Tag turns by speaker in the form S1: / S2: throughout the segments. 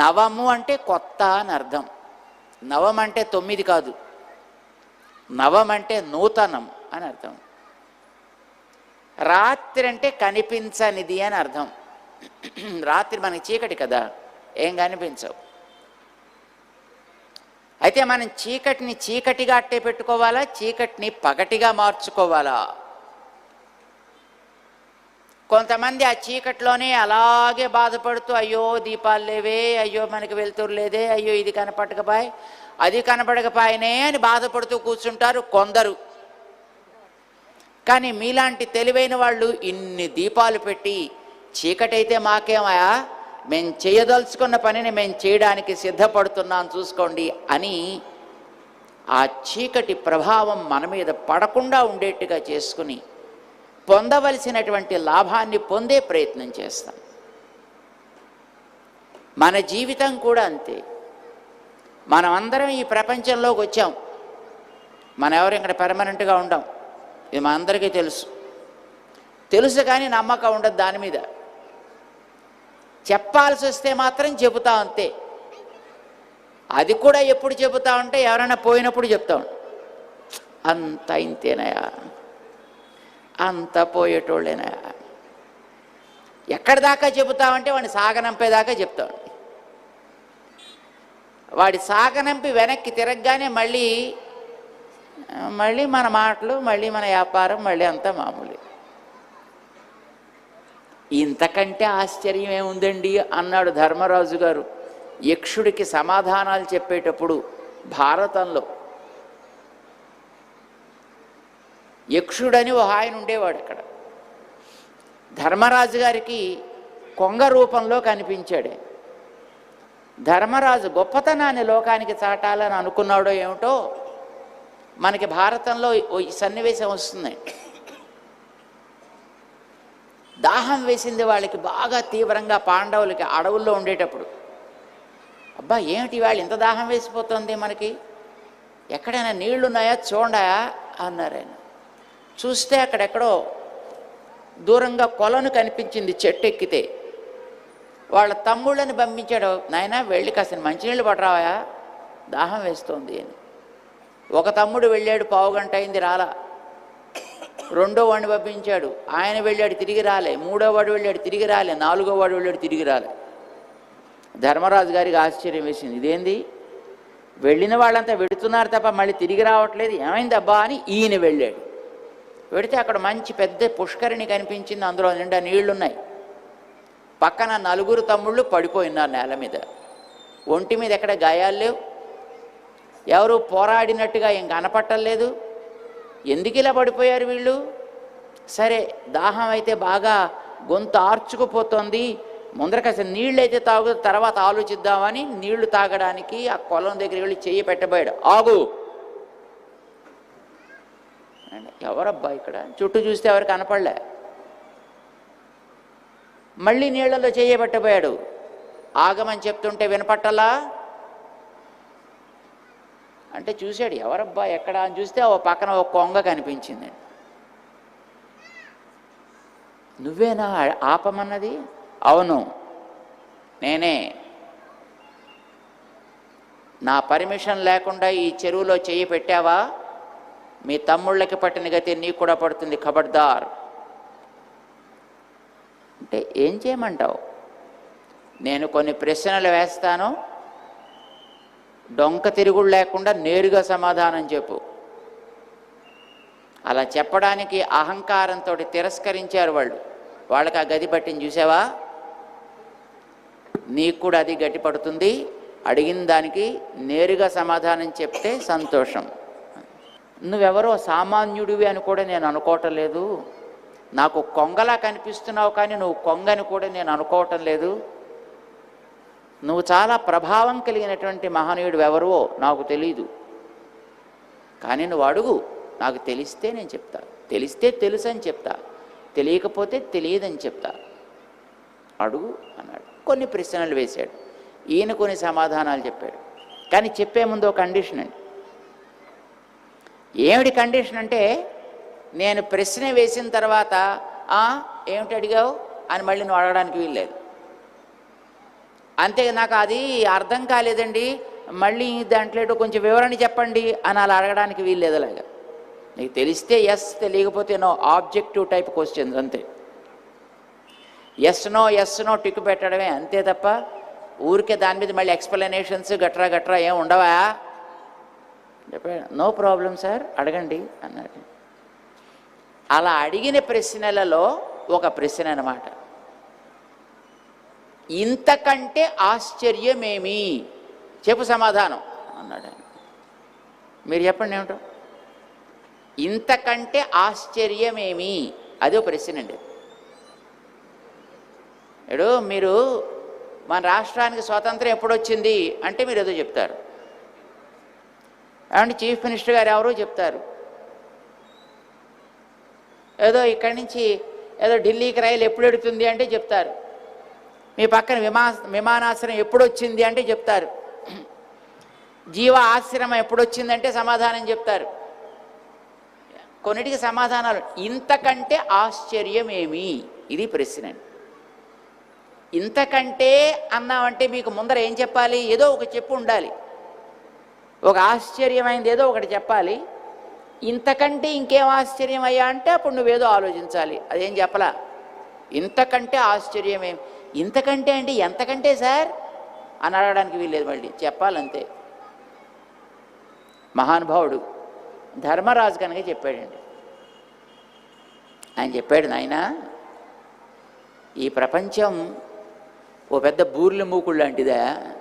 S1: నవము అంటే కొత్త అని అర్థం. నవం అంటే తొమ్మిది కాదు. నవం అంటే నూతనం అని అర్థం. రాత్రి అంటే కనిపించనిది అని అర్థం. రాత్రి మనకి చీకటి కదా ఏం కనిపించవు. అయితే మనం చీకటిని చీకటిగా అట్టే పెట్టుకోవాలా చీకటిని పగటిగా మార్చుకోవాలా? కొంతమంది ఆ చీకట్లోనే అలాగే బాధపడుతూ అయ్యో దీపాలు లేవే అయ్యో మనకి వెళ్తురు లేదే అయ్యో ఇది కనపడకపాయ్ అది కనపడకపాయనే అని బాధపడుతూ కూర్చుంటారు కొందరు. కానీ మీలాంటి తెలివైన వాళ్ళు ఇన్ని దీపాలు పెట్టి చీకటైతే మాకేమయా మేము చేయదలుచుకున్న పనిని మేము చేయడానికి సిద్ధపడుతున్నాం చూసుకోండి అని ఆ చీకటి ప్రభావం మన మీద పడకుండా ఉండేట్టుగా చేసుకుని పొందవలసినటువంటి లాభాన్ని పొందే ప్రయత్నం చేస్తాం. మన జీవితం కూడా అంతే. మనం అందరం ఈ ప్రపంచంలోకి వచ్చాం. మనం ఎవరు ఇక్కడ పెర్మనెంట్గా ఉండం? ఇది మన అందరికీ తెలుసు. తెలుసు కానీ నమ్మకం ఉండదు దాని మీద. చెప్పాల్సి వస్తే మాత్రం చెబుతాం అంతే. అది కూడా ఎప్పుడు చెబుతా ఉంటే ఎవరైనా పోయినప్పుడు చెప్తాం. అంత ఇంతేనయా? అంత పోయేటోళ్ళేనా? ఎక్కడి దాకా చెబుతామంటే వాడిని సాగనంపేదాకా చెప్తాం. వాడి సాగనంపి వెనక్కి తిరగగానే మళ్ళీ మళ్ళీ మన మాటలు మళ్ళీ మన వ్యాపారం మళ్ళీ అంతా మామూలు. ఇంతకంటే ఆశ్చర్యం ఏముందండి అన్నాడు ధర్మరాజు గారు. యక్షుడికి సమాధానాలు చెప్పేటప్పుడు భారతంలో యక్షుడని ఒక ఆయన ఉండేవాడు అక్కడ ధర్మరాజు గారికి కొంగ రూపంలో కనిపించాడు. ధర్మరాజు గొప్పతనాన్ని లోకానికి చాటాలని అనుకున్నాడో ఏమిటో మనకి భారతంలో ఓ ఈ సన్నివేశం వస్తుంది. దాహం వేసింది వాళ్ళకి బాగా తీవ్రంగా పాండవులకి అడవుల్లో ఉండేటప్పుడు. అబ్బా ఏమిటి వాళ్ళు ఇంత దాహం వేసిపోతుంది మనకి? ఎక్కడైనా నీళ్ళున్నాయా? ఉన్నాయా అన్నారు ఆయన చూస్తే అక్కడెక్కడో దూరంగా కొలను కనిపించింది చెట్టు ఎక్కితే వాళ్ళ తమ్ముళ్ళని పంపించాడు నాయన వెళ్ళి కాసిన మంచినీళ్ళు పడరావా దాహం వేస్తోంది అని. ఒక తమ్ముడు వెళ్ళాడు పావు గంట అయింది రాలా. రెండో వాడిని పంపించాడు ఆయన వెళ్ళాడు తిరిగి రాలే. మూడో వాడు వెళ్ళాడు తిరిగి రాలే. నాలుగో వాడు వెళ్ళాడు తిరిగి రాలే. ధర్మరాజు గారికి ఆశ్చర్యం వేసింది ఇదేంది? వెళ్ళిన వాళ్ళంతా వెడుతున్నారు తప్ప మళ్ళీ తిరిగి రావట్లేదు. ఏమైంది అబ్బా అని ఈయన వెళ్ళాడు. వెడితే అక్కడ మంచి పెద్ద పుష్కరిణి కనిపించింది. అందులో నిండా నీళ్ళున్నాయి. పక్కన నలుగురు తమ్ముళ్ళు పడిపోయినారు నేల మీద. ఒంటి మీద ఎక్కడ గాయాలు లేవు. ఎవరు పోరాడినట్టుగా ఏం కనపట్టలేదు ఎందుకు ఇలా పడిపోయారు వీళ్ళు? సరే దాహం అయితే బాగా గొంతు ఆర్చుకుపోతుంది. ముందర కాస్త నీళ్ళు అయితే తాగు తర్వాత ఆలోచిద్దామని నీళ్ళు తాగడానికి ఆ కొలం దగ్గరికి వెళ్ళి చెయ్యి పెట్టబోయాడు. ఆగు! ఎవరబ్బా ఇక్కడ? చుట్టూ చూస్తే ఎవరు కనపడలే. మళ్ళీ నీళ్ళలో చేయబట్టబోయాడు. ఆగమని చెప్తుంటే వినపట్టలా? అంటే చూశాడు ఎవరబ్బా ఎక్కడ అని చూస్తే ఓ పక్కన ఒక కొంగ కనిపించింది. నువ్వేనా ఆపమన్నది? అవును నేనే. నా పర్మిషన్ లేకుండా ఈ చెరువులో చేయి పెట్టావా? మీ తమ్ముళ్ళకి పట్టిన గతి నీకు కూడా పడుతుంది ఖబర్దార్. అంటే ఏం చేయమంటావు? నేను కొన్ని ప్రశ్నలు వేస్తాను డొంక తిరుగుడు లేకుండా నేరుగా సమాధానం చెప్పు. అలా చెప్పడానికి అహంకారంతో తిరస్కరించారు వాళ్ళు. వాళ్ళకి ఆ గది పట్టింది చూసావా? నీకు కూడా అది గట్టి పడుతుంది అడిగిన దానికి నేరుగా సమాధానం చెప్తే సంతోషం. నువ్వెవరో సామాన్యుడివి అని కూడా నేను అనుకోవటం లేదు. నాకు కొంగలా కనిపిస్తున్నావు కానీ నువ్వు కొంగని కూడా నేను అనుకోవటం లేదు. నువ్వు చాలా ప్రభావం కలిగినటువంటి మహనీయుడు ఎవరో నాకు తెలీదు. కానీ నువ్వు అడుగు నాకు తెలిస్తే నేను చెప్తా. తెలిస్తే తెలుసు అని చెప్తా. తెలియకపోతే తెలియదని చెప్తా. అడుగు అన్నాడు. కొన్ని ప్రశ్నలు వేశాడు. ఈయన కొన్ని సమాధానాలు చెప్పాడు. కానీ చెప్పే ముందు ఒక కండిషన్ అండి. ఏమిటి కండిషన్ అంటే నేను ప్రశ్న వేసిన తర్వాత ఏమిటి అడిగావు? అని మళ్ళీ నువ్వు అడగడానికి వీల్లేదు. అంతే నాకు అది అర్థం కాలేదండి. మళ్ళీ దాంట్లో కొంచెం వివరణ చెప్పండి అని అలా అడగడానికి వీల్లేదు అలాగా. నీకు తెలిస్తే ఎస్ తెలియకపోతే నో ఆబ్జెక్టివ్ టైప్ క్వశ్చన్స్ అంతే. Yes no yes no tick పెట్టడమే అంతే తప్ప ఊరికే దాని మీద మళ్ళీ ఎక్స్ప్లెనేషన్స్ గట్రా గట్రా ఏం ఉండవా? చెప్పాడు నో ప్రాబ్లం సార్ అడగండి అన్నాడు. అలా అడిగిన ప్రశ్నలలో ఒక ప్రశ్న అన్నమాట. ఇంతకంటే ఆశ్చర్యమేమి? చెప్పు సమాధానం అన్నాడు ఆయన. మీరు చెప్పండి ఏమిటో. ఇంతకంటే ఆశ్చర్యమేమి? అది ఒక ప్రశ్న అండి. ఇప్పుడు మీరు మన రాష్ట్రానికి స్వాతంత్రం ఎప్పుడు వచ్చింది అంటే మీరు ఏదో చెప్తారు. ఏమంటే చీఫ్ మినిస్టర్ గారు ఎవరో చెప్తారు. ఏదో ఇక్కడి నుంచి ఏదో ఢిల్లీకి రైలు ఎప్పుడు ఎడుతుంది అంటే చెప్తారు. మీ పక్కన విమా విమానాశ్రయం ఎప్పుడు వచ్చింది అంటే చెప్తారు. జీవ ఆశ్రమం ఎప్పుడు వచ్చిందంటే సమాధానం చెప్తారు. కొన్నిటికి సమాధానాలు ఇంతకంటే ఆశ్చర్యం ఏమి? ఇది ప్రశ్న. ఇంతకంటే అన్నామంటే మీకు ముందర ఏం చెప్పాలి? ఏదో ఒక చెప్పు ఉండాలి. ఒక ఆశ్చర్యమైనది ఏదో ఒకటి చెప్పాలి. ఇంతకంటే ఇంకేం ఆశ్చర్యం అయ్యా అంటే అప్పుడు నువ్వేదో ఆలోచించాలి. అదేం చెప్పలా? ఇంతకంటే ఆశ్చర్యమేం ఇంతకంటే అంటే ఎంతకంటే సార్? అని అడగడానికి వీల్లేదు మళ్ళీ. చెప్పాలంతే. మహానుభావుడు ధర్మరాజు కనుక చెప్పాడండి. ఆయన చెప్పాడు నాయన ఈ ప్రపంచం ఓ పెద్ద బూర్ల మూకుడు లాంటిదా?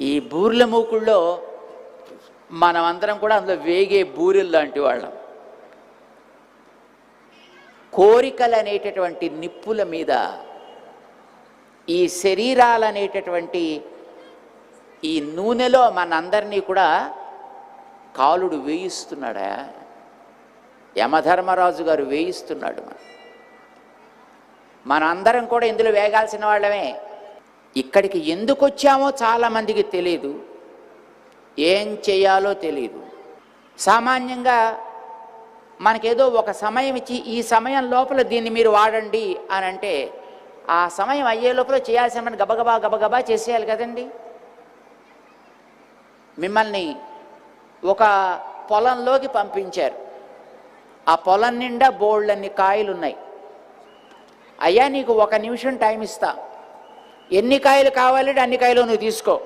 S1: ఈ బూర్ల మూకుళ్ళో మనమందరం కూడా అందులో వేగే బూరెలు లాంటి వాళ్ళం. కోరికలు అనేటటువంటి నిప్పుల మీద ఈ శరీరాలు అనేటటువంటి ఈ నూనెలో మనందరినీ కూడా కాలుడు వేయిస్తున్నాడా? యమధర్మరాజు గారు వేయిస్తున్నాడు. మన మనందరం కూడా ఇందులో వేగాల్సిన వాళ్ళమే. ఇక్కడికి ఎందుకు వచ్చామో చాలామందికి తెలియదు ఏం చేయాలో తెలియదు సామాన్యంగా మనకేదో ఒక సమయం ఇచ్చి ఈ సమయం లోపల దీన్ని మీరు వాడండి అని అంటే ఆ సమయం అయ్యే లోపల చేయాల్సిన పని గబగబా గబగబా చేసేయాలి కదండి. మిమ్మల్ని ఒక పొలంలోకి పంపించారు. ఆ పొలం నిండా బోళ్ళన్ని కాయలు ఉన్నాయి అయ్యా నీకు ఒక నిమిషం టైం ఇస్తాను ఎన్ని కాయలు కావాలంటే అన్ని కాయలు నువ్వు తీసుకో.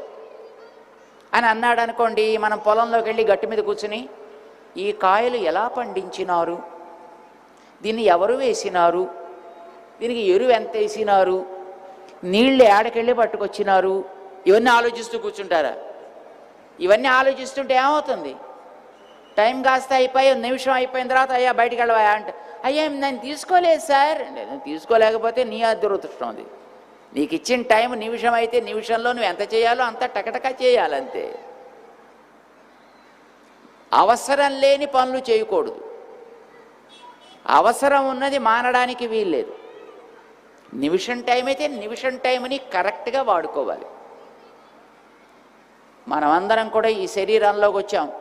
S1: అని అన్నాడు అనుకోండి మనం పొలంలోకి వెళ్ళి గట్టి మీద కూర్చుని ఈ కాయలు ఎలా పండించినారు? దీన్ని ఎవరు వేసినారు? దీనికి ఎరువు ఎంత వేసినారు? నీళ్ళు ఏడకెళ్ళి పట్టుకొచ్చినారు? ఇవన్నీ ఆలోచిస్తూ కూర్చుంటారా? ఇవన్నీ ఆలోచిస్తుంటే ఏమవుతుంది? టైం కాస్త అయిపోయి నిమిషం అయిపోయిన తర్వాత అయ్యా బయటికి వెళ్ళవా? అంటే అయ్యా నేను తీసుకోలేదు సార్. నేను తీసుకోలేకపోతే నీ అదృష్టం అది. నీకు ఇచ్చిన టైం నిమిషం అయితే నిమిషంలో నువ్వు ఎంత చేయాలో అంత టకటక చేయాలంతే. అవసరం లేని పనులు చేయకూడదు. అవసరం ఉన్నది మానడానికి వీల్లేదు. నిమిషం టైం అయితే నిమిషం టైంని కరెక్ట్గా వాడుకోవాలి. మనమందరం కూడా ఈ శరీరంలోకి వచ్చాం.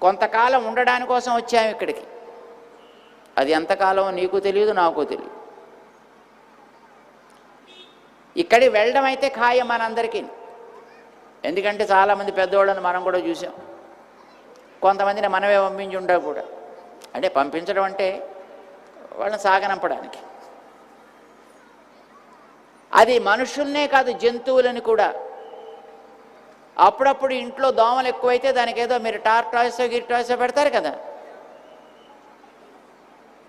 S1: కొంతకాలం ఉండడానికోసం కోసం ఇక్కడికి. అది ఎంతకాలం నీకు తెలియదు నాకు తెలియదు ఇక్కడికి వెళ్ళడం అయితే ఖాయం మనందరికీ. ఎందుకంటే చాలామంది పెద్దవాళ్ళని మనం కూడా చూసాం. కొంతమందిని మనమే పంపించి ఉండవు కూడా. అంటే పంపించడం అంటే వాళ్ళని సాగనంపడానికి. అది మనుషుల్నే కాదు జంతువులని కూడా. అప్పుడప్పుడు ఇంట్లో దోమలు ఎక్కువైతే దానికి ఏదో మీరు టార్టాయిసో గిర్టాయిసో పెడతారు కదా.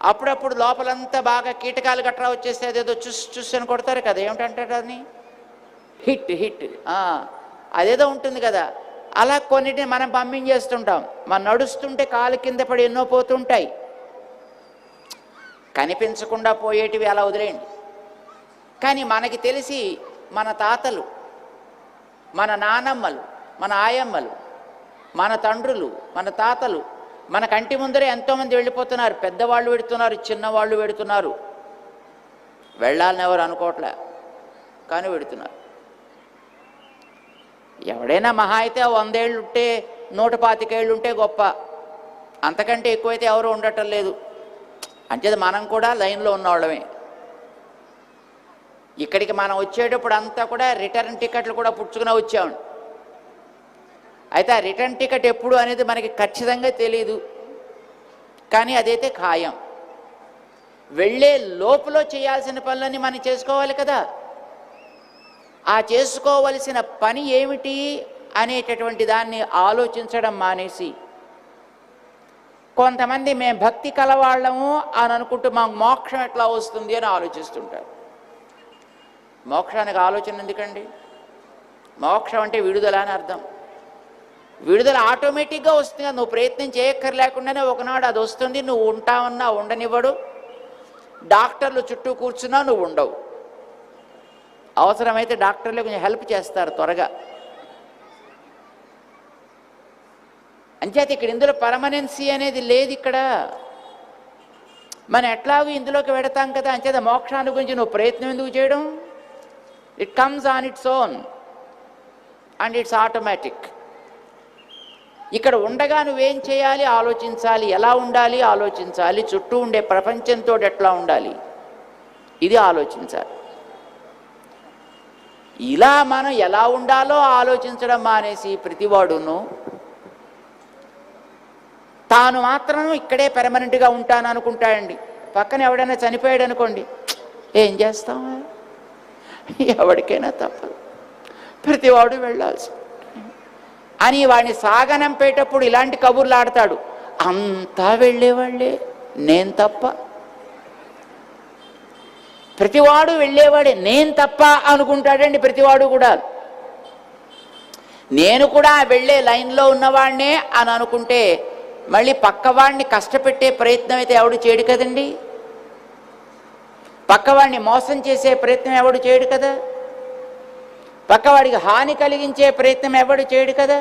S1: అప్పుడప్పుడు లోపలంతా బాగా కీటకాలు గట్రా వచ్చేస్తే అదేదో చూస్ చూస్ అని కొడతారు కదా ఏమిటంటారు అని హిట్ హిట్. అదేదో ఉంటుంది కదా. అలా కొన్నిటిని మనం పంపించేస్తుంటాం మనం నడుస్తుంటే కాలు కింద పడి ఎన్నో పోతుంటాయి. కనిపించకుండా పోయేటివి అలా వదిలేయండి. కానీ మనకి తెలిసి మన తాతలు మన నానమ్మలు మన ఆయమ్మలు మన తండ్రులు మన తాతలు మన కంటి ముందరే ఎంతోమంది వెళ్ళిపోతున్నారు. పెద్దవాళ్ళు పెడుతున్నారు చిన్నవాళ్ళు పెడుతున్నారు. వెళ్ళాలని ఎవరు అనుకోవట్లే కానీ పెడుతున్నారు. ఎవడైనా మహా అయితే వందేళ్ళు ఉంటే నూట పాతికేళ్ళు ఉంటే గొప్ప. అంతకంటే ఎక్కువైతే ఎవరు ఉండటం లేదు. అంచేది మనం కూడా లైన్లో ఉన్నవాళ్ళమే. ఇక్కడికి మనం వచ్చేటప్పుడు అంతా కూడా రిటర్న్ టికెట్లు కూడా పుచ్చుకునే వచ్చాము అయితే ఆ రిటర్న్ టికెట్ ఎప్పుడు అనేది మనకి ఖచ్చితంగా తెలియదు కానీ అదైతే ఖాయం. వెళ్ళే లోపల చేయాల్సిన పనులన్నీ మనం చేసుకోవాలి కదా. ఆ చేసుకోవలసిన పని ఏమిటి అనేటటువంటి దాన్ని ఆలోచించడం మానేసి కొంతమంది మేము భక్తి కలవాళ్ళము అని అనుకుంటూ మాకు మోక్షం ఎట్లా వస్తుంది అని ఆలోచిస్తుంటారు. మోక్షానికి ఆలోచన ఎందుకండి? మోక్షం అంటే విడుదల అని అర్థం. విడుదల ఆటోమేటిక్గా వస్తుంది. కదా, నువ్వు ప్రయత్నం చేయక్కర్లేకుండానే ఒకనాడు అది వస్తుంది. నువ్వు ఉంటావన్నా ఉండనివ్వడు. డాక్టర్లు చుట్టూ కూర్చున్నా నువ్వు ఉండవు. అవసరమైతే డాక్టర్లు కొంచెం హెల్ప్ చేస్తారు త్వరగా. అంచేత ఇక్కడ ఇందులో పర్మనెన్సీ అనేది లేదు ఇక్కడ. మనం ఎట్లాగూ ఇందులోకి పెడతాం కదా అంచేత మోక్షాన్ని గురించి నువ్వు ప్రయత్నం ఎందుకు చేయడం? It comes on its own and it's automatic ఇక్కడ ఉండగా నువ్వేం చేయాలి? ఆలోచించాలి. ఎలా ఉండాలి? ఆలోచించాలి. చుట్టూ ఉండే ప్రపంచంతో ఎట్లా ఉండాలి? ఇది ఆలోచించాలి. ఇలా మనం ఎలా ఉండాలో ఆలోచించడం మానేసి ప్రతివాడును తాను మాత్రం ఇక్కడే పెర్మనెంట్గా ఉంటాను అనుకుంటాడండి. పక్కన ఎవడైనా చనిపోయాడు అనుకోండి ఏం చేస్తాం? ఎవరికైనా తప్పదు. ప్రతివాడు వెళ్ళాల్సి అని వాడిని సాగనంపేటప్పుడు ఇలాంటి కబుర్లు ఆడతాడు అంతా వెళ్ళేవాళ్ళే నేను తప్ప. ప్రతివాడు వెళ్ళేవాడే నేను తప్ప అనుకుంటాడండి ప్రతివాడు కూడా. నేను కూడా వెళ్ళే లైన్లో ఉన్నవాడినే అని అనుకుంటే మళ్ళీ పక్కవాడిని కష్టపెట్టే ప్రయత్నం అయితే ఎవడు చేయడు కదండి? పక్కవాడిని మోసం చేసే ప్రయత్నం ఎవడు చేయడు కదా? పక్కవాడికి హాని కలిగించే ప్రయత్నం ఎవడు చేయడు కదా?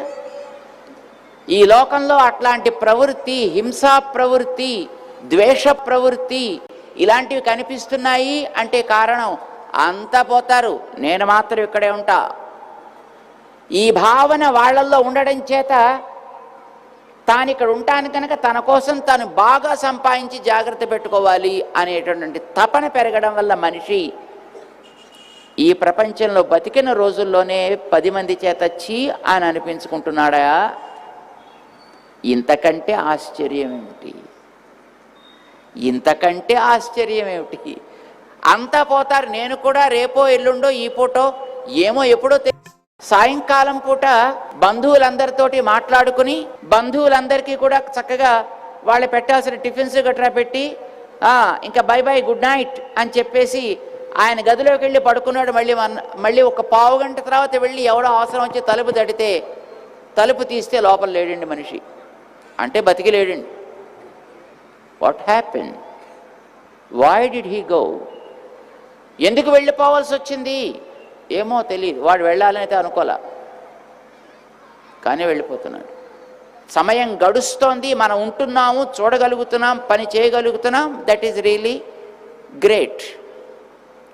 S1: ఈ లోకంలో అట్లాంటి ప్రవృత్తి హింసా ప్రవృత్తి ద్వేష ప్రవృత్తి ఇలాంటివి కనిపిస్తున్నాయి అంటే కారణం అంతా పోతారు. నేను మాత్రం ఇక్కడే ఉంటా. ఈ భావన వాళ్ళల్లో ఉండడం చేత తాను ఇక్కడ ఉంటాను కనుక తన కోసం తను బాగా సంపాదించి జాగ్రత్త పెట్టుకోవాలి అనేటటువంటి తపన పెరగడం వల్ల మనిషి ఈ ప్రపంచంలో బతికిన రోజుల్లోనే పది మంది చేత చీ అని అనిపించుకుంటున్నాడా? ఇంతకంటే ఆశ్చర్యం ఏమిటి? ఇంతకంటే ఆశ్చర్యం ఏమిటి? అంతా పోతారు నేను కూడా రేపో ఎల్లుండో ఈ పూటో ఏమో ఎప్పుడో సాయంకాలం పూట బంధువులందరితోటి మాట్లాడుకుని బంధువులందరికీ కూడా చక్కగా వాళ్ళు పెట్టాల్సిన టిఫిన్స్ గట్రా పెట్టి ఇంకా బై బై గుడ్ నైట్ అని చెప్పేసి ఆయన గదిలోకి వెళ్ళి పడుకున్నాడు. మళ్ళీ మళ్ళీ ఒక పావు గంట తర్వాత వెళ్ళి ఎవడో అవసరం వచ్చి తలుపు తడితే తలుపు తీస్తే లోపల లేడండి మనిషి. అంటే బతికి లేడండి. What happen why did he go ఎందుకు వెళ్ళిపోవాల్సి వచ్చింది? ఏమో తెలియదు వాడు వెళ్ళాలని అయితే అనుకోలే. కానీ వెళ్ళిపోతున్నాడు. సమయం గడుస్తోంది. మనం ఉంటున్నాము చూడగలుగుతున్నాం పని చేయగలుగుతున్నాం. దట్ ఈజ్ రియలీ గ్రేట్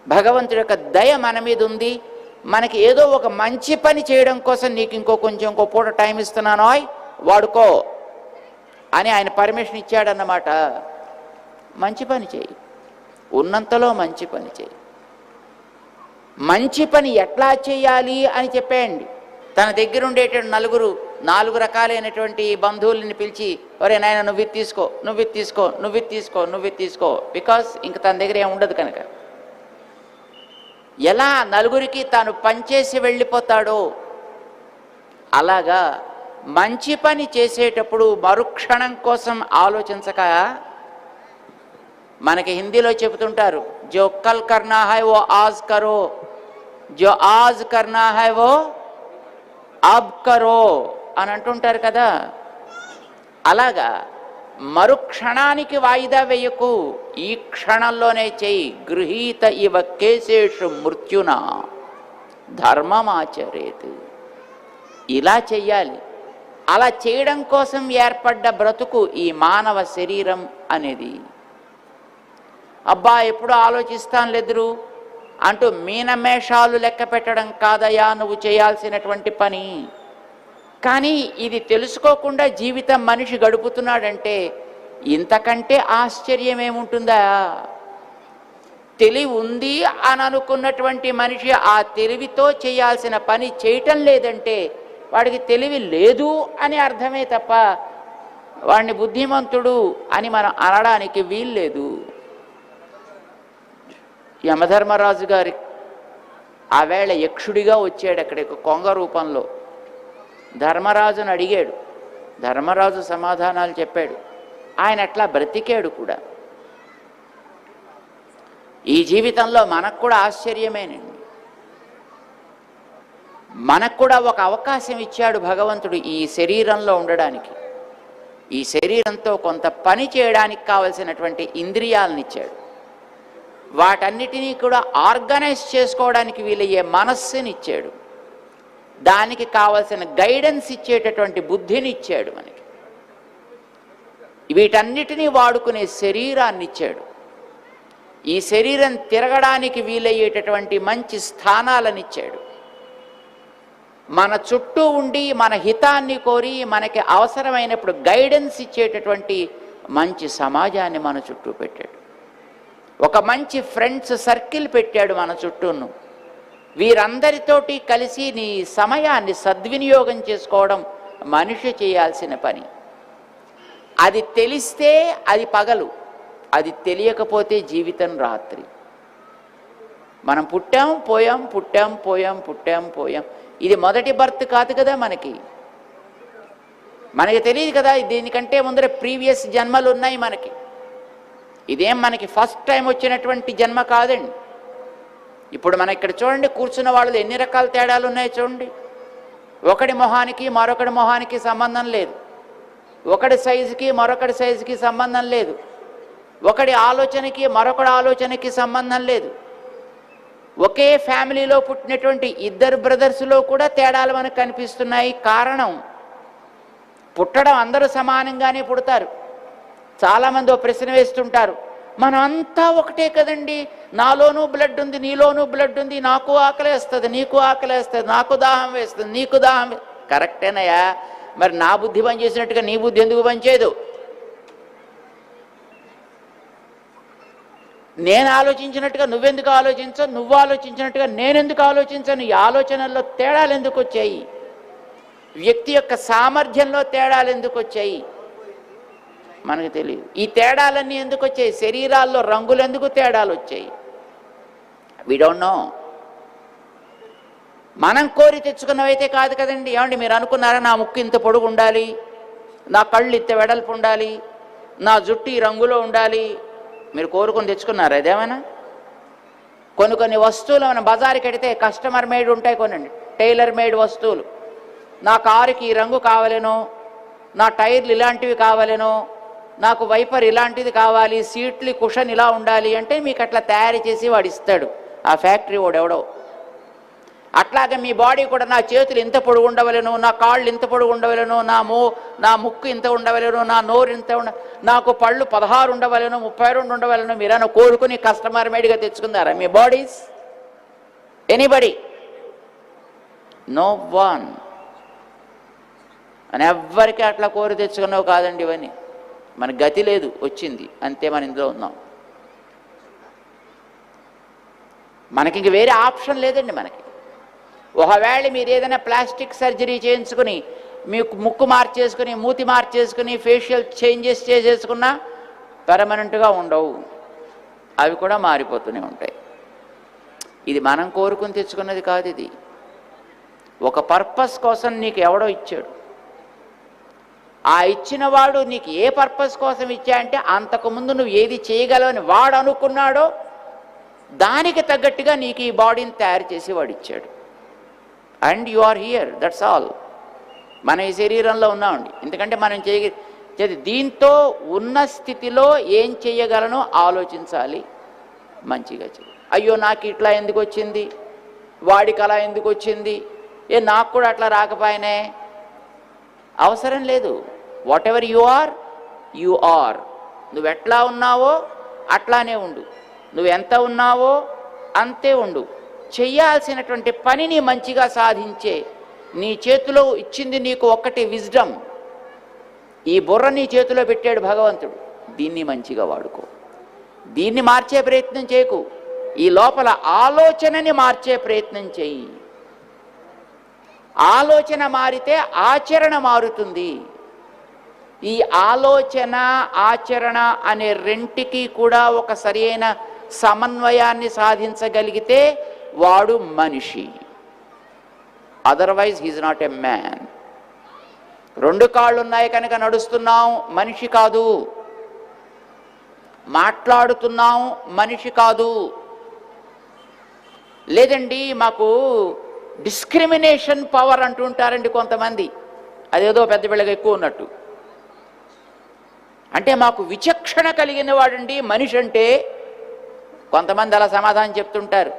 S1: భగవంతుడి యొక్క దయ మన మీద ఉంది. మనకి ఏదో ఒక మంచి పని చేయడం కోసం నీకు ఇంకో కొంచెం ఇంకో పూట టైం ఇస్తున్నాను. వాడుకో అని ఆయన పర్మిషన్ ఇచ్చాడన్నమాట. మంచి పని చేయి. ఉన్నంతలో మంచి పని చేయి. మంచి పని ఎట్లా చేయాలి అని చెప్పేయండి. తన దగ్గర ఉండేటువంటి నలుగురు నాలుగు రకాలైనటువంటి బంధువుల్ని పిలిచి ఒరే నాయన నువ్వు తీసుకో నువ్వు తీసుకో నువ్వు తీసుకో నువ్వు తీసుకో. బికాస్ ఇంక తన దగ్గర ఏమి ఉండదు కనుక. ఎలా నలుగురికి తాను పనిచేసి వెళ్ళిపోతాడో అలాగా మంచి పని చేసేటప్పుడు మరుక్షణం కోసం ఆలోచించక మనకి హిందీలో చెబుతుంటారు జో కల్ కర్నా హై ఓ ఆజ్ కరో జో ఆజ్ కర్నా హై ఓ అబ్ కరో అని అంటుంటారు కదా. అలాగా మరుక్షణానికి వాయిదా వేయకు. ఈ క్షణంలోనే చేయి. గృహీత ఇవ కేశేషు మృత్యున. ధర్మమాచరేత్. ఇలా చెయ్యాలి. అలా చేయడం కోసం ఏర్పడ్డ బ్రతుకు ఈ మానవ శరీరం అనేది. అబ్బా ఎప్పుడు ఆలోచిస్తాను లెదురు అంటూ మీనమేషాలు లెక్క పెట్టడం కాదయా నువ్వు చేయాల్సినటువంటి పని. కానీ ఇది తెలుసుకోకుండా జీవితం మనిషి గడుపుతున్నాడంటే ఇంతకంటే ఆశ్చర్యం ఏముంటుందా? తెలివి ఉంది అని అనుకున్నటువంటి మనిషి ఆ తెలివితో చేయాల్సిన పని చేయటం లేదంటే వాడికి తెలివి లేదు అని అర్థమే తప్ప వాడిని బుద్ధిమంతుడు అని మనం అనడానికి వీల్లేదు. యమధర్మరాజు గారి ఆ వేళ యక్షుడిగా వచ్చాడు అక్కడ కొంగ రూపంలో. ధర్మరాజును అడిగాడు. ధర్మరాజు సమాధానాలు చెప్పాడు. ఆయన అట్లా బ్రతికాడు కూడా. ఈ జీవితంలో మనకు కూడా ఆశ్చర్యమేనండి. మనకు కూడా ఒక అవకాశం ఇచ్చాడు భగవంతుడు ఈ శరీరంలో ఉండడానికి. ఈ శరీరంతో కొంత పని చేయడానికి కావలసినటువంటి ఇంద్రియాలను ఇచ్చాడు. వాటన్నిటినీ కూడా ఆర్గనైజ్ చేసుకోవడానికి వీలయ్యే మనస్సునిచ్చాడు దానికి కావలసిన గైడెన్స్ ఇచ్చేటటువంటి బుద్ధిని ఇచ్చాడు మనకి. వీటన్నిటినీ వాడుకునే శరీరాన్ని ఇచ్చాడు. ఈ శరీరం తిరగడానికి వీలయ్యేటటువంటి మంచి స్థానాలను ఇచ్చాడు. మన చుట్టూ ఉండి మన హితాన్ని కోరి మనకి అవసరమైనప్పుడు గైడెన్స్ ఇచ్చేటటువంటి మంచి సమాజాన్ని మన చుట్టూ పెట్టాడు. ఒక మంచి ఫ్రెండ్స్ సర్కిల్ పెట్టాడు మన చుట్టూను. వీరందరితోటి కలిసి నీ సమయాన్ని సద్వినియోగం చేసుకోవడం మనిషి చేయాల్సిన పని. అది తెలిస్తే అది పగలు అది తెలియకపోతే జీవితం రాత్రి. మనం పుట్టాం పోయాం పుట్టాం పోయాం పుట్టాం పోయాం. ఇది మొదటి బర్త్ కాదు కదా మనకి. మనకి తెలియదు కదా దీనికంటే ముందర ప్రీవియస్ జన్మలు ఉన్నాయి మనకి. ఇదేం మనకి ఫస్ట్ టైం వచ్చినటువంటి జన్మ కాదండి. ఇప్పుడు మనం ఇక్కడ చూడండి కూర్చున్న వాళ్ళు ఎన్ని రకాల తేడాలు ఉన్నాయి చూడండి. ఒకటి మొహానికి మరొకటి మొహానికి సంబంధం లేదు. ఒకటి సైజుకి మరొకటి సైజుకి సంబంధం లేదు. ఒకడి ఆలోచనకి మరొకడి ఆలోచనకి సంబంధం లేదు. ఒకే ఫ్యామిలీలో పుట్టినటువంటి ఇద్దరు బ్రదర్స్లో కూడా తేడాలు మనకు కనిపిస్తున్నాయి. కారణం పుట్టడం అందరూ సమానంగానే పుడతారు. చాలామంది ఓ ప్రశ్న వేస్తుంటారు. మనం అంతా ఒకటే కదండి. నాలోనూ బ్లడ్ ఉంది నీలోనూ బ్లడ్ ఉంది. నాకు ఆకలేస్తుంది నీకు ఆకలేస్తుంది నాకు దాహం వేస్తుంది నీకు దాహం కరెక్టేనయ్యా. మరి నా బుద్ధి పనిచేసినట్టుగా నీ బుద్ధి ఎందుకు పనిచేయదు నేను ఆలోచించినట్టుగా నువ్వెందుకు ఆలోచించవు? నువ్వు ఆలోచించినట్టుగా నేనెందుకు ఆలోచించను? ఈ ఆలోచనల్లో తేడాలు ఎందుకు వచ్చాయి? వ్యక్తి యొక్క సామర్థ్యంలో తేడాలు ఎందుకు వచ్చాయి? మనకు తెలియదు. ఈ తేడాలన్నీ ఎందుకు వచ్చాయి? శరీరాల్లో రంగులు ఎందుకు తేడాలు వచ్చాయి? వీ డోంట్ నో మనం కోరి తెచ్చుకున్నవైతే కాదు కదండి. ఏమండి మీరు అనుకున్నారా నా ముక్కు ఇంత పొడుగు ఉండాలి? నా కళ్ళు ఇంత వెడల్పు ఉండాలి? నా జుట్టు ఈ రంగులో ఉండాలి? మీరు కోరుకొని తెచ్చుకున్నారా ఇదేమైనా? కొన్ని కొన్ని వస్తువులు మనం బజారుకి వెడితే కస్టమర్ మేడ్ ఉంటాయి కొనండి. టైలర్ మేడ్ వస్తువులు. నా కారుకి ఈ రంగు కావాలేనో? నా టైర్లు ఇలాంటివి కావాలేనో? నాకు వైపర్ ఇలాంటిది కావాలి సీట్లు కుషన్ ఇలా ఉండాలి అంటే మీకు అట్లా తయారు చేసి వాడు ఇస్తాడు. ఆ ఫ్యాక్టరీ వాడు ఎవడో. అట్లాగే మీ బాడీ కూడా నా చేతులు ఇంత పొడుగు ఉండవలను నా కాళ్ళు ఇంత పొడుగు ఉండవలను నా మో నా ముక్కు ఇంత ఉండవలను నా నోరు ఇంత ఉండ నాకు పళ్ళు పదహారు ఉండవలను ముప్పై రెండు ఉండవలను మీరన్నా కోరుకుని కస్టమర్ మేడ్గా తెచ్చుకున్నారా మీ బాడీస్? ఎనీబడి నో వన్ అని ఎవ్వరికి అట్లా కోరి తెచ్చుకున్నావు కాదండి ఇవన్నీ. మన గతి లేదు వచ్చింది అంతే మన ఇందులో ఉన్నాం. మనకి ఇంక వేరే ఆప్షన్ లేదండి మనకి. ఒకవేళ మీరు ఏదైనా ప్లాస్టిక్ సర్జరీ చేయించుకుని మీకు ముక్కు మార్చేసుకుని మూతి మార్చేసుకుని ఫేషియల్ చేంజెస్ చేసేసుకున్నా పెర్మనెంట్గా ఉండవు. అవి కూడా మారిపోతూనే ఉంటాయి. ఇది మనం కోరుకుని తెచ్చుకున్నది కాదు ఇది. ఒక పర్పస్ కోసం నీకు ఎవడో ఇచ్చాడు. ఆ ఇచ్చినవాడు నీకు ఏ పర్పస్ కోసం ఇచ్చా అంటే అంతకుముందు నువ్వు ఏది చేయగలవని వాడు అనుకున్నాడో దానికి తగ్గట్టుగా నీకు ఈ బాడీని తయారు చేసి వాడు ఇచ్చాడు. And you are here that's all. మన ఈ శరీరంలో ఉన్నామండి. ఎందుకంటే మనం చేయ దీంతో ఉన్న స్థితిలో ఏం చేయగలనో ఆలోచించాలి. మంచిగా చేయి అయ్యో నాకు ఇట్లా ఎందుకు వచ్చింది? వాడికి అలా ఎందుకు వచ్చింది? ఏ నాకు కూడా అట్లా రాకపోయినే. అవసరం లేదు. Whatever you are you are నువ్వు ఎట్లా ఉన్నావో అట్లానే ఉండు. నువ్వు ఎంత ఉన్నావో అంతే ఉండు. చెయ్యాల్సినటువంటి పనిని మంచిగా సాధించే నీ చేతిలో ఇచ్చింది నీకు ఒక్కటి విజ్డమ్ ఈ బుర్ర నీ చేతిలో పెట్టాడు భగవంతుడు. దీన్ని మంచిగా వాడుకో. దీన్ని మార్చే ప్రయత్నం చేయకు. ఈ లోపల ఆలోచనని మార్చే ప్రయత్నం చెయ్యి ఆలోచన మారితే ఆచరణ మారుతుంది. ఈ ఆలోచన ఆచరణ అనే రెంటికి కూడా ఒక సరైన సమన్వయాన్ని సాధించగలిగితే వాడు మనిషి. Otherwise he's not a man రెండు కాళ్ళు ఉన్నాయి కనుక నడుస్తున్నాం మనిషి కాదు. మాట్లాడుతున్నాం మనిషి కాదు. లేదండి మాకు డిస్క్రిమినేషన్ పవర్ అంటుంటారండి కొంతమంది. అదేదో పెద్ద పిల్లగా ఎక్కువ ఉన్నట్టు. అంటే మాకు విచక్షణ కలిగిన వాడండి మనిషి అంటే కొంతమంది అలా సమాధానం చెప్తుంటారు.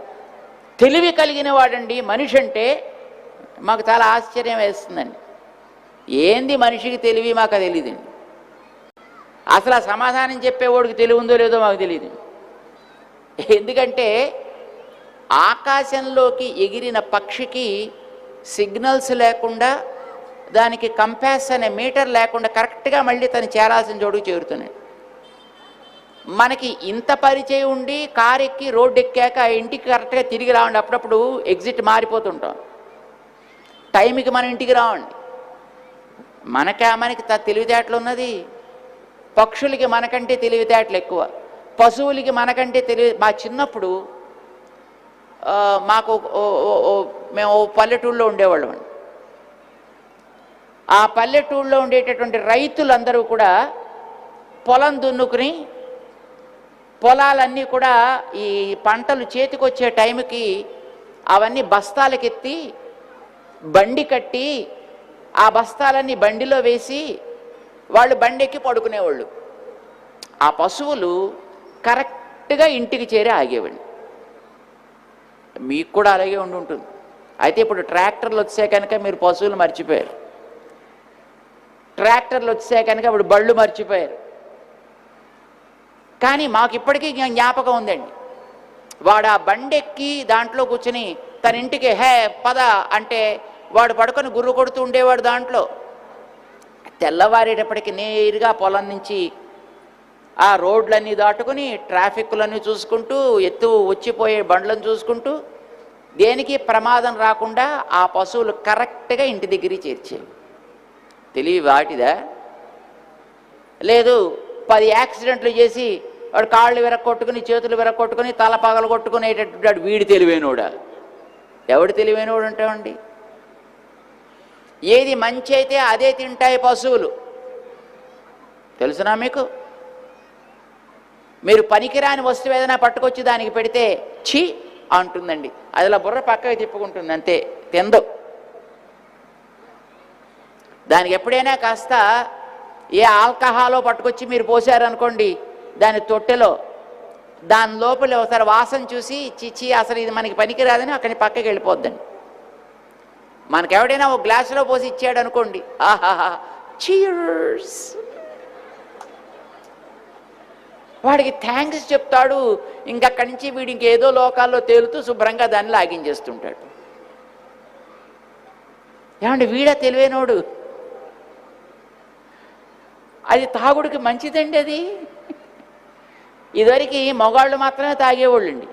S1: తెలివి కలిగిన వాడండి మనిషి అంటే మాకు చాలా ఆశ్చర్యం వేస్తుందండి. ఏంది మనిషికి తెలివి మాకు తెలియదండి అసలు ఆ సమాధానం చెప్పేవాడికి తెలివి ఉందో లేదో మాకు తెలియదు ఎందుకంటే ఆకాశంలోకి ఎగిరిన పక్షికి సిగ్నల్స్ లేకుండా దానికి కంపాస్ అనే మీటర్ లేకుండా కరెక్ట్గా మళ్ళీ తను చేరాల్సిన చోటుకు చేరుతున్నాడు. మనకి ఇంత పరిచయం ఉండి కారు ఎక్కి రోడ్డు ఎక్కాక ఆ ఇంటికి కరెక్ట్గా తిరిగి రావండి. అప్పుడప్పుడు ఎగ్జిట్ మారిపోతుంటాం. టైంకి మన ఇంటికి రావండి. మనకా మనకి త- తెలివితేటలు ఉన్నది. పక్షులకి మనకంటే తెలివితేటలు ఎక్కువ. పశువులకి మనకంటే తెలివి మా చిన్నప్పుడు మాకు మేము ఓ పల్లెటూళ్ళలో ఉండేవాళ్ళం ఆ పల్లెటూళ్ళలో ఉండేటటువంటి రైతులందరూ కూడా పొలం దున్నుకుని పొలాలన్నీ కూడా ఈ పంటలు చేతికొచ్చే టైంకి అవన్నీ బస్తాలకెత్తి బండి కట్టి ఆ బస్తాలన్నీ బండిలో వేసి వాళ్ళు బండెక్కి పడుకునేవాళ్ళు. ఆ పశువులు కరెక్ట్గా ఇంటికి చేరి ఆగేవాళ్ళు. మీకు కూడా అలాగే ఉండి ఉంటుంది. అయితే ఇప్పుడు ట్రాక్టర్లు వచ్చే కనుక మీరు పశువులు మర్చిపోయారు. ట్రాక్టర్లు వచ్చే కనుక ఇప్పుడు బళ్ళు మర్చిపోయారు. కానీ మాకు ఇప్పటికీ జ్ఞాపకం ఉందండి. వాడు ఆ బండెక్కి దాంట్లో కూర్చుని తన ఇంటికి హే పద అంటే వాడు పడుకొని గుర్రు కొడుతూ ఉండేవాడు దాంట్లో. తెల్లవారేటప్పటికి నేరుగా పొలం నుంచి ఆ రోడ్లన్నీ దాటుకుని ట్రాఫిక్లన్నీ చూసుకుంటూ ఎత్తు వచ్చిపోయే బండ్లను చూసుకుంటూ దేనికి ప్రమాదం రాకుండా ఆ పశువులు కరెక్ట్గా ఇంటి దగ్గరికి చేర్చేవి. తెలివి వాటిదా లేదు పది యాక్సిడెంట్లు చేసి వాడు కాళ్ళు విరగొట్టుకుని చేతులు విరగొట్టుకుని తల పగలు కొట్టుకునేటటువంటి వీడి తెలివైనోడా? ఎవడు తెలివైనోడు ఉంటామండి ఏది మంచి అయితే అదే తింటాయి పశువులు. తెలుసునా మీకు? మీరు పనికిరాని వస్తువు ఏదైనా పట్టుకొచ్చి దానికి పెడితే ఛీ అంటుందండి. అది బుర్ర పక్కకి తిప్పుకుంటుంది అంతే తిందు. దానికి ఎప్పుడైనా కాస్త ఏ ఆల్కహాలో పట్టుకొచ్చి మీరు పోసారనుకోండి దాని తొట్టెలో దాని లోపల ఒకసారి వాసన చూసి చిచ్చి అసలు ఇది మనకి పనికిరాదని అక్కడి పక్కకి వెళ్ళిపోద్దండి. మనకి ఎవడైనా ఒక గ్లాసులో పోసి ఇచ్చాడు అనుకోండి ఆహాహా చీర్స్ వాడికి థ్యాంక్స్ చెప్తాడు ఇంకక్కడి నుంచి వీడి ఇంకేదో లోకాల్లో తేలుతూ శుభ్రంగా దాన్ని లాగించేస్తుంటాడు. ఏమండి వీడా తెలివైనోడు? అది తాగుడికి మంచిదండి అది? ఇదివరకు మగవాళ్ళు మాత్రమే తాగేవాళ్ళండి.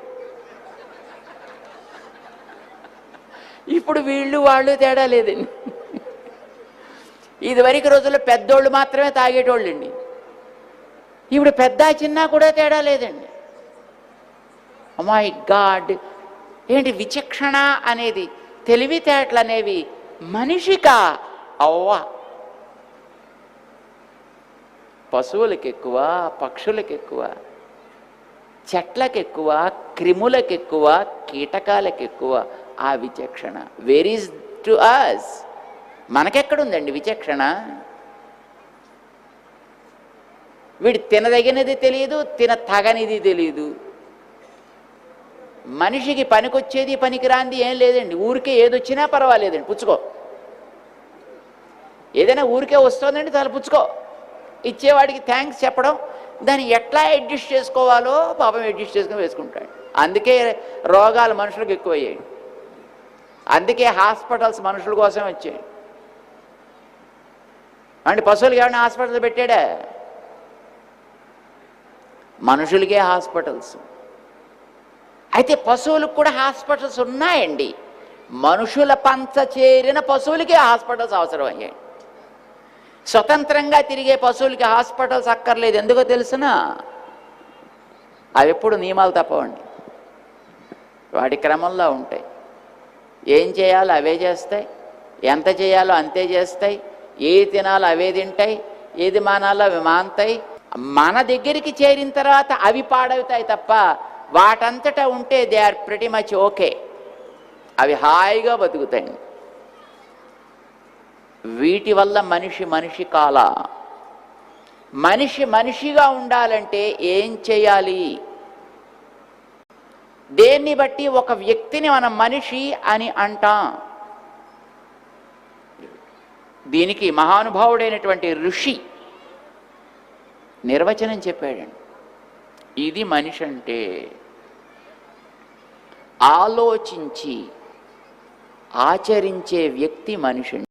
S1: ఇప్పుడు వీళ్ళు వాళ్ళు తేడా లేదండి. ఇదివరకు రోజుల్లో పెద్దోళ్ళు మాత్రమే తాగేటోళ్ళండి. ఇప్పుడు పెద్ద చిన్న కూడా తేడా లేదండి. Oh మై గాడ్ ఏంటి విచక్షణ అనేది తెలివితేటలు అనేవి మనిషికా? అవ్వ. పశువులకు ఎక్కువ పక్షులకు ఎక్కువ చెట్లకు ఎక్కువ క్రిములకు ఎక్కువ కీటకాలకు ఎక్కువ ఆ విచక్షణ వేర్ ఈజ్ టు అస్ మనకెక్కడుందండి విచక్షణ? వీడు తినదగినది తెలియదు తిన తగనిది తెలియదు. మనిషికి పనికొచ్చేది పనికిరాంది ఏం లేదండి. ఊరికే ఏదొచ్చినా పర్వాలేదండి. పుచ్చుకో. ఏదైనా ఊరికే వస్తుందండి చాలా పుచ్చుకో. ఇచ్చేవాడికి థ్యాంక్స్ చెప్పడం దాన్ని ఎట్లా అడ్జస్ట్ చేసుకోవాలో పాపం అడ్జస్ట్ చేసుకుని వేసుకుంటాడు. అందుకే రోగాలు మనుషులకు ఎక్కువయ్యాయి. అందుకే హాస్పిటల్స్ మనుషుల కోసం వచ్చాయి. అంటే పశువులకి ఏమైనా హాస్పిటల్ పెట్టాడా? మనుషులకే హాస్పిటల్స్. అయితే పశువులకు కూడా హాస్పిటల్స్ ఉన్నాయండి. మనుషుల పంచ చేరిన పశువులకే హాస్పిటల్స్ అవసరం అయ్యాయి స్వతంత్రంగా తిరిగే పశువులకి హాస్పిటల్స్ అక్కర్లేదు. ఎందుకో తెలుసునా? అవి ఎప్పుడు నియమాలు తప్పవండి. వాటి క్రమంలో ఉంటాయి. ఏం చేయాలో అవే చేస్తాయి. ఎంత చేయాలో అంతే చేస్తాయి. ఏది తినాలో అవే తింటాయి. ఏది మానాలో అవి మాంతాయి. మన దగ్గరికి చేరిన తర్వాత అవి పాడవుతాయి తప్ప వాటంతటా ఉంటే they are pretty much okay. అవి హాయిగా బతుకుతాయి. వీటి వల్ల మనిషి మనిషి కాల. మనిషి మనిషిగా ఉండాలంటే ఏం చేయాలి? దేన్ని బట్టి ఒక వ్యక్తిని మనం మనిషి అని అంటాం? దీనికి మహానుభావుడైనటువంటి ఋషి నిర్వచనం చెప్పాడండి. ఇది మనిషి అంటే ఆలోచించి ఆచరించే వ్యక్తి మనిషి